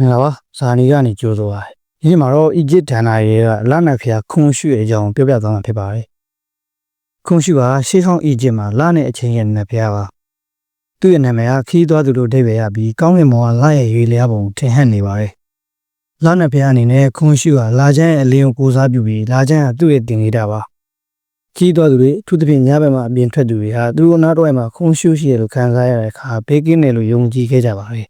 မင်္ဂလာပါဇာနီကနေကြိုးဆိုပါဒီနေ့မှာတော့အီဂျစ်ဒန်နာရဲ့လနဖျားခွန်ရှုရဲ့အကြောင်းပြောပြသွားမှာဖြစ်ပါတယ်ခွန်ရှုကရှေးဟောင်းအီဂျစ်မှာလနဲ့အချင်းရဲ့နဖျားပါသူ့ရဲ့နာမည်ကခီးသွားသူတို့ဒိဗေရပြီးကောင်းကင်ဘုံကလရဲ့ရွေလျားပုံထင်ဟပ်နေပါတယ်လနဖျားအနေနဲ့ခွန်ရှုကလာချမ်းရဲ့အလင်းကိုကိုစားပြုပြီးလာချမ်းကသူ့ရဲ့တင်နေတာပါခီးသွားသူတွေအထူးသဖြင့်ညဘက်မှာအပြင်ထွက်သူတွေဟာသူတို့နားတော့မှာခွန်ရှုရှိရလို့ခံစားရတဲ့အခါဘေးကင်းတယ်လို့ယုံကြည်ခဲ့ကြပါတယ်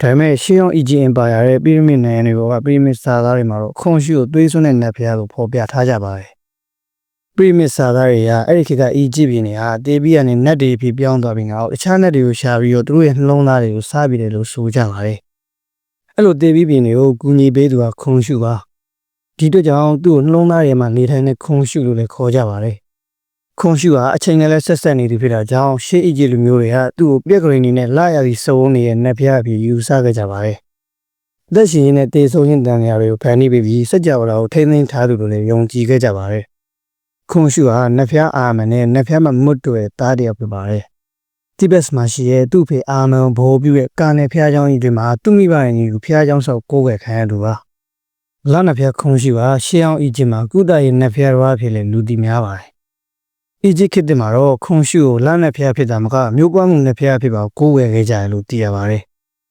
ဒါပေမဲ့ရှေးဟောင်းအီဂျစ်အင်ပါယာရဲ့ပီရမစ်နိုင်ငံတွေပေါ်ကပီရမစ်စာသားတွေမှာတော့ခွန်ရှုကိုသွေးစွန်းတဲ့နတ်ဖျားကိုဖော်ပြထားကြပါတယ်ပီရမစ်စာသားတွေကအဲ့ဒီခေတ်ကအီဂျစ်ပြည်နေဟာတေဘီကနေနတ်တွေဖြစ်ပြောင်းသွားပြီးငါတို့အခြားနတ်တွေကိုရှာပြီးတော့သူတို့ရဲ့နှလုံးသားတွေကိုစားပြီးတယ်လို့ဆိုကြပါတယ်အဲ့လိုတေဘီပြည်တွေကိုကူညီပေးသူကခွန်ရှုပါဒီအတွက်ကြောင့်သူ့ကိုနှလုံးသားတွေမှာနေထိုင်တဲ့ခွန်ရှုလို့လည်းခေါ်ကြပါတယ် ခွန်ရှုဟာအချိန်နဲ့လည်းဆက်ဆက်နေသူဖြစ်တာကြောင့်ရှေးအီဂျစ်လူမျိုးတွေကသူ့ကိုပြက်ကလေးနေနဲ့လာရပြီးစုံနေတဲ့နတ်ဖျားအဖြစ်ယူဆခဲ့ကြပါတယ်။သက်ရှင်ရင်းနဲ့တေဆုံရင်တန်ရာတွေကိုဖန်တီးပြီးပြီးစัจ java လာကိုထိမ့်သိမ်းထားသူတို့လည်းယုံကြည်ခဲ့ကြပါတယ်။ခွန်ရှုဟာနတ်ဖျားအာမန်နဲ့နတ်ဖျားမမွတ်တွေတားတယောက်ဖြစ်ပါတယ်။တိဘက်မှာရှိရဲ့သူ့ဖေအာမန်ဘောပြုရဲ့ကာနယ်ဖျားเจ้าကြီးတွေမှာသူ့မိဘရဲ့ညီကိုဖျားเจ้าဆောက်ကိုးကွယ်ခံရသူပါ။လာနတ်ဖျားခွန်ရှုဟာရှေးအောင်အီဂျစ်မှာကုသရေးနတ်ဖျားတော်အဖြစ်လည်းလူသိများပါတယ်။ အီဂျစ်ခေတ်မှာတော့ခွန်ရှုကိုလာနတ်ဖျားဖြစ်တာမကမျိုးပွားမှုနတ်ဖျားဖြစ်ပါကိုးကွယ်ခဲ့ကြတယ်လို့သိရပါတယ်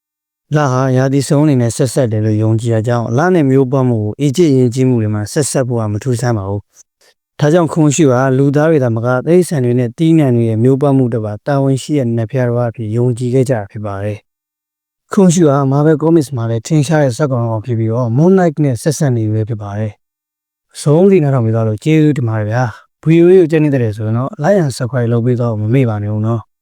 ။လာဟာရာသီဆုံးအနေနဲ့ဆက်ဆက်တယ်လို့ယုံကြည်ရကြောင်းလာနဲ့မျိုးပွားမှုကိုအီဂျစ်ယဉ်ကျေးမှုတွေမှာဆက်ဆက်ဖို့ကမထူးဆန်းပါဘူး။ဒါကြောင့်ခွန်ရှုဟာလူသားတွေသာမကသိဆန်တွေနဲ့တီးနှံတွေရဲ့မျိုးပွားမှုတွေပါတာဝန်ရှိတဲ့နတ်ဖျားတော်အဖြစ်ယုံကြည်ခဲ့ကြတာဖြစ်ပါတယ်။ခွန်ရှုဟာ Marvel Comics မှာလည်းထင်ရှားတဲ့ဇာတ်ကောင်အောင်ဖြစ်ပြီးတော့ Moon Knight နဲ့ဆက်ဆက်နေရွေးဖြစ်ပါတယ်။ဆုံးစီနားထောင်ပြီးတော့ကျေးဇူးတင်ပါတယ်ဗျာ။ video ကိုကြည့်နေတဲ့ဆိုရင်တော့ like and subscribe လုပ်ပေးတော့မမေ့ပါနဲ့ဦးနော်။